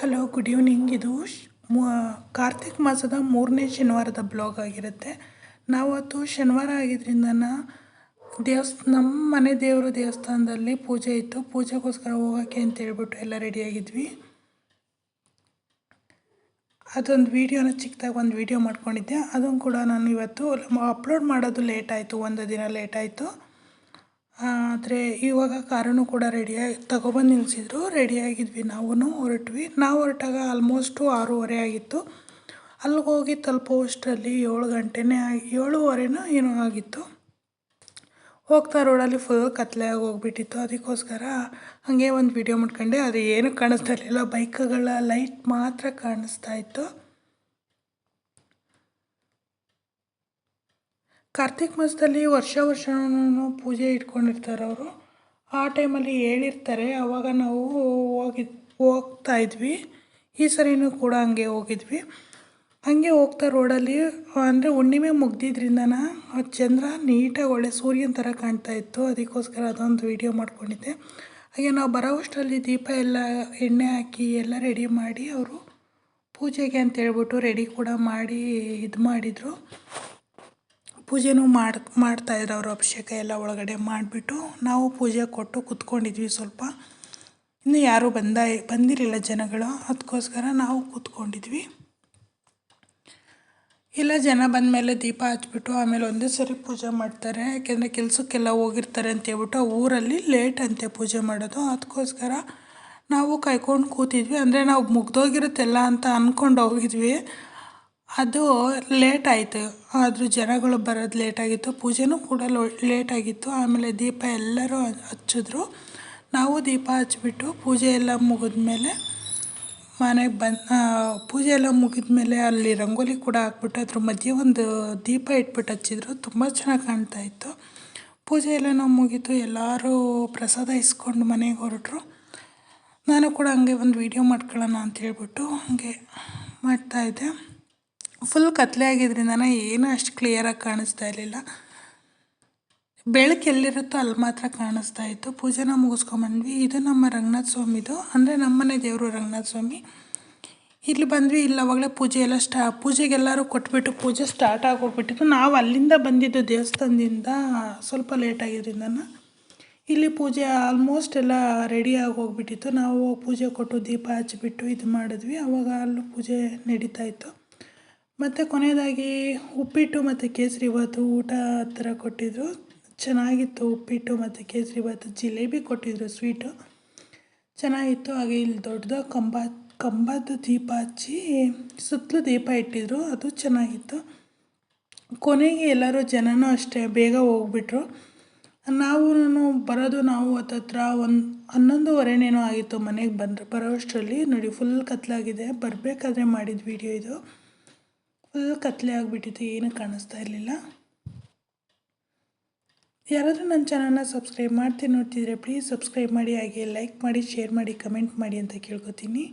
Hello good evening ಇದು ಕಾರ್ತಿಕ್ ಮಾಸದ ಮೂರನೇ ಶನಿವಾರದ ಬ್ಲಾಗ್ ಆಗಿರುತ್ತೆ. ನಾವತ್ತು ಶನಿವಾರ ಆಗಿದ್ದರಿಂದ ದೇವಸ್, ನಮ್ಮ ಮನೆ ದೇವರು ದೇವಸ್ಥಾನದಲ್ಲಿ ಪೂಜೆ ಇತ್ತು. ಪೂಜೆಗೋಸ್ಕರ ಹೋಗೋಕ್ಕೆ ಅಂತ ಹೇಳ್ಬಿಟ್ಟು ಎಲ್ಲ ರೆಡಿಯಾಗಿದ್ವಿ ಅದೊಂದು ವೀಡಿಯೋನ ಚಿಕ್ಕದಾಗಿ ಒಂದು ವೀಡಿಯೋ ಮಾಡ್ಕೊಂಡಿದ್ದೆ. ಅದನ್ನು ಕೂಡ ನಾನು ಇವತ್ತು ಅಪ್ಲೋಡ್ ಮಾಡೋದು ಲೇಟ್ ಆಯಿತು. ಒಂದು ದಿನ ಲೇಟ್ ಆಯಿತು. ಆದರೆ ಇವಾಗ ಕಾರನ್ನು ಕೂಡ ರೆಡಿಯಾಗಿ ತಗೊಬಂದು ನಿಲ್ಲಿಸಿದ್ರು ರೆಡಿಯಾಗಿದ್ವಿ ನಾವೂ ಹೊರಟ್ವಿ. ನಾವು ಹೊರಟಾಗ ಆಲ್ಮೋಸ್ಟು ಆರೂವರೆ ಆಗಿತ್ತು. ಅಲ್ಲಿಗೆ ಹೋಗಿ ತಲುಪುವಷ್ಟರಲ್ಲಿ ಏಳು ಗಂಟೆನೇ ಆಗಿ, ಏಳುವರೆನೋ ಏನೋ ಆಗಿತ್ತು. ಹೋಗ್ತಾ ರೋಡಲ್ಲಿ ಫುಲ್ ಕತ್ಲೆಯಾಗಿ ಹೋಗ್ಬಿಟ್ಟಿತ್ತು ಅದಕ್ಕೋಸ್ಕರ ಹಾಗೆ ಒಂದು ವಿಡಿಯೋ ಮಾಡ್ಕೊಂಡೆ ಅದು ಏನು ಕಾಣಿಸ್ತಾ ಇರಲಿಲ್ಲ. ಬೈಕ್ಗಳ ಲೈಟ್ ಮಾತ್ರ ಕಾಣಿಸ್ತಾ ಇತ್ತು. ಕಾರ್ತಿಕ್ ಮಾಸದಲ್ಲಿ ವರ್ಷ ವರ್ಷನೂ ಪೂಜೆ ಇಟ್ಕೊಂಡಿರ್ತಾರೆ ಅವರು. ಆ ಟೈಮಲ್ಲಿ ಹೇಳಿರ್ತಾರೆ ಆವಾಗ ನಾವು ಹೋಗಿ, ಹೋಗ್ತಾ ಇದ್ವಿ. ಈ ಸರಿನೂ ಕೂಡ ಹಂಗೆ ಹೋಗಿದ್ವಿ. ಹಂಗೆ ಹೋಗ್ತಾ ರೋಡಲ್ಲಿ, ಅಂದರೆ ಹುಣ್ಣಿಮೆ ಮುಗ್ದಿದ್ರಿಂದನ ಚಂದ್ರ ನೀಟಾಗಿ ಒಳ್ಳೆ ಸೂರ್ಯನ ಥರ ಕಾಣ್ತಾ ಇತ್ತು. ಅದಕ್ಕೋಸ್ಕರ ಅದೊಂದು ವೀಡಿಯೋ ಮಾಡ್ಕೊಂಡಿದ್ದೆ. ಹಾಗೆ ನಾವು ಬರೋವಷ್ಟರಲ್ಲಿ ದೀಪ ಎಲ್ಲ, ಎಣ್ಣೆ ಹಾಕಿ ಎಲ್ಲ ರೆಡಿ ಮಾಡಿ ಅವರು ಪೂಜೆಗೆ ಅಂತ ಹೇಳ್ಬಿಟ್ಟು ರೆಡಿ ಕೂಡ ಮಾಡಿ ಇದು ಮಾಡಿದರು. ಪೂಜೆನೂ ಮಾಡಿ ಮಾಡ್ತಾಯಿದ್ರು ಅವರು ಅಭಿಷೇಕ ಎಲ್ಲ ಒಳಗಡೆ ಮಾಡಿಬಿಟ್ಟು ನಾವು ಪೂಜೆ ಕೊಟ್ಟು ಕೂತ್ಕೊಂಡಿದ್ವಿ ಸ್ವಲ್ಪ. ಇನ್ನೂ ಯಾರೂ ಬಂದ ಬಂದಿರಲಿಲ್ಲ ಜನಗಳು. ಅದಕ್ಕೋಸ್ಕರ ನಾವು ಕೂತ್ಕೊಂಡಿದ್ವಿ. ಎಲ್ಲ ಜನ ಬಂದಮೇಲೆ ದೀಪ ಹಚ್ಬಿಟ್ಟು ಆಮೇಲೆ ಒಂದೇ ಸರಿ ಪೂಜೆ ಮಾಡ್ತಾರೆ. ಯಾಕೆಂದರೆ ಕೆಲಸಕ್ಕೆಲ್ಲ ಹೋಗಿರ್ತಾರೆ ಅಂತ ಹೇಳ್ಬಿಟ್ಟು ಊರಲ್ಲಿ ಲೇಟ್ ಅಂತೆ ಪೂಜೆ ಮಾಡೋದು. ಅದಕ್ಕೋಸ್ಕರ ನಾವು ಕಾಯ್ಕೊಂಡು ಕೂತಿದ್ವಿ. ಅಂದರೆ ನಾವು ಮುಗ್ದೋಗಿರುತ್ತೆಲ್ಲ ಅಂತ ಅಂದ್ಕೊಂಡು ಹೋಗಿದ್ವಿ. ಅದು ಲೇಟ್ ಆಯಿತು. ಆದರೂ ಜನಗಳು ಬರೋದು ಲೇಟಾಗಿತ್ತು ಪೂಜೆನೂ ಕೂಡ ಲೇಟ್ ಆಗಿತ್ತು. ಆಮೇಲೆ ದೀಪ ಎಲ್ಲರೂ ಹಚ್ಚಿದ್ರು. ನಾವು ದೀಪ ಹಚ್ಬಿಟ್ಟು ಪೂಜೆ ಎಲ್ಲ ಮುಗಿದ್ಮೇಲೆ ಮನೆಗೆ ಬಂದು ಪೂಜೆ ಎಲ್ಲ ಮುಗಿದ್ಮೇಲೆ ಅಲ್ಲಿ ರಂಗೋಲಿ ಕೂಡ ಹಾಕ್ಬಿಟ್ಟು ಅದ್ರ ಮಧ್ಯೆ ಒಂದು ದೀಪ ಇಟ್ಬಿಟ್ಟು ಹಚ್ಚಿದ್ರು. ತುಂಬ ಚೆನ್ನಾಗಿ ಕಾಣ್ತಾ ಇತ್ತು. ಪೂಜೆ ಎಲ್ಲ ನಾವು ಮುಗೀತು. ಎಲ್ಲರೂ ಪ್ರಸಾದ ಇಸ್ಕೊಂಡು ಮನೆಗೆ ಹೊರಟ್ರು. ನಾನು ಕೂಡ ಹಂಗೆ ಒಂದು ವೀಡಿಯೋ ಮಾಡ್ಕೊಳ್ಳೋಣ ಅಂತ ಹೇಳ್ಬಿಟ್ಟು ಹಾಗೆ ಮಾಡ್ತಾಯಿದ್ದೆ ಫುಲ್ ಕತ್ತಲೆ ಆಗಿದ್ದರಿಂದ ಏನೂ ಅಷ್ಟು ಕ್ಲಿಯರಾಗಿ ಕಾಣಿಸ್ತಾ ಇರಲಿಲ್ಲ. ಬೆಳಕು ಎಲ್ಲಿರುತ್ತೋ ಅಲ್ಲಿ ಮಾತ್ರ ಕಾಣಿಸ್ತಾ ಇತ್ತು. ಪೂಜೆನ ಮುಗಿಸ್ಕೊಂಬಂದ್ವಿ ಇದು ನಮ್ಮ ರಂಗನಾಥ ಸ್ವಾಮಿದು ಅಂದರೆ ನಮ್ಮನೆ ದೇವರು ರಂಗನಾಥ ಸ್ವಾಮಿ. ಇಲ್ಲಿ ಬಂದ್ವಿ. ಇಲ್ಲಿ ಅವಾಗಲೇ ಪೂಜೆ ಎಲ್ಲ ಸ್ಟಾ ಪೂಜೆಗೆಲ್ಲರೂ ಕೊಟ್ಬಿಟ್ಟು ಪೂಜೆ ಸ್ಟಾರ್ಟ್ ಆಗೋಗ್ಬಿಟ್ಟಿತ್ತು ನಾವು ಅಲ್ಲಿಂದ ಬಂದಿದ್ದು ದೇವಸ್ಥಾನದಿಂದ ಸ್ವಲ್ಪ ಲೇಟ್ ಆಗಿದ್ರಿಂದ ಇಲ್ಲಿ ಪೂಜೆ ಆಲ್ಮೋಸ್ಟ್ ಎಲ್ಲ ರೆಡಿ ಆಗೋಗ್ಬಿಟ್ಟಿತ್ತು ನಾವು ಪೂಜೆ ಕೊಟ್ಟು ದೀಪ ಹಚ್ಚಿಬಿಟ್ಟು ಇದು ಮಾಡಿದ್ವಿ. ಅವಾಗ ಅಲ್ಲೂ ಪೂಜೆ ನಡೀತಾ ಇತ್ತು. ಮತ್ತು ಕೊನೆಯದಾಗಿ ಉಪ್ಪಿಟ್ಟು ಮತ್ತು ಕೇಸರಿ ಬಾತು ಊಟ ಥರ ಕೊಟ್ಟಿದ್ದರು ಚೆನ್ನಾಗಿತ್ತು ಉಪ್ಪಿಟ್ಟು ಮತ್ತು ಕೇಸರಿ ಬಾತು ಜಿಲೇಬಿ ಕೊಟ್ಟಿದ್ದರು ಸ್ವೀಟು ಚೆನ್ನಾಗಿತ್ತು. ಹಾಗೆ ಇಲ್ಲಿ ದೊಡ್ಡದಾಗಿ ಕಂಬ ಕಂಬದ ದೀಪ ಹಚ್ಚಿ ಸುತ್ತಲೂ ದೀಪ ಇಟ್ಟಿದ್ರು. ಅದು ಚೆನ್ನಾಗಿತ್ತು. ಕೊನೆಗೆ ಎಲ್ಲರೂ ಜನನೂ ಅಷ್ಟೇ, ಬೇಗ ಹೋಗ್ಬಿಟ್ರು. ನಾವು ಬರೋದು ನಾವು ಹತ್ತತ್ರ ಒಂದು ಹನ್ನೊಂದುವರೆನೇನೋ ಆಗಿತ್ತು ಮನೆಗೆ ಬಂದ್ರೆ, ಬರೋಷ್ಟರಲ್ಲಿ ನೋಡಿ ಫುಲ್ ಕತ್ಲಾಗಿದೆ. ಬರಬೇಕಾದ್ರೆ ಮಾಡಿದ ವಿಡಿಯೋ ಇದು. ಫುಲ್ ಕತ್ಲೆ ಆಗಿಬಿಟ್ಟಿತ್ತು, ಏನೂ ಕಾಣಿಸ್ತಾ ಇರಲಿಲ್ಲ. ಯಾರಾದರೂ ನನ್ನ ಚಾನಲ್ನ ಸಬ್ಸ್ಕ್ರೈಬ್ ಮಾಡ್ತೀನಿ ನೋಡ್ತಿದ್ರೆ, ಪ್ಲೀಸ್ ಸಬ್ಸ್ಕ್ರೈಬ್ ಮಾಡಿ, ಹಾಗೆ ಲೈಕ್ ಮಾಡಿ, ಶೇರ್ ಮಾಡಿ, ಕಮೆಂಟ್ ಮಾಡಿ ಅಂತ ಕೇಳ್ಕೊತೀನಿ.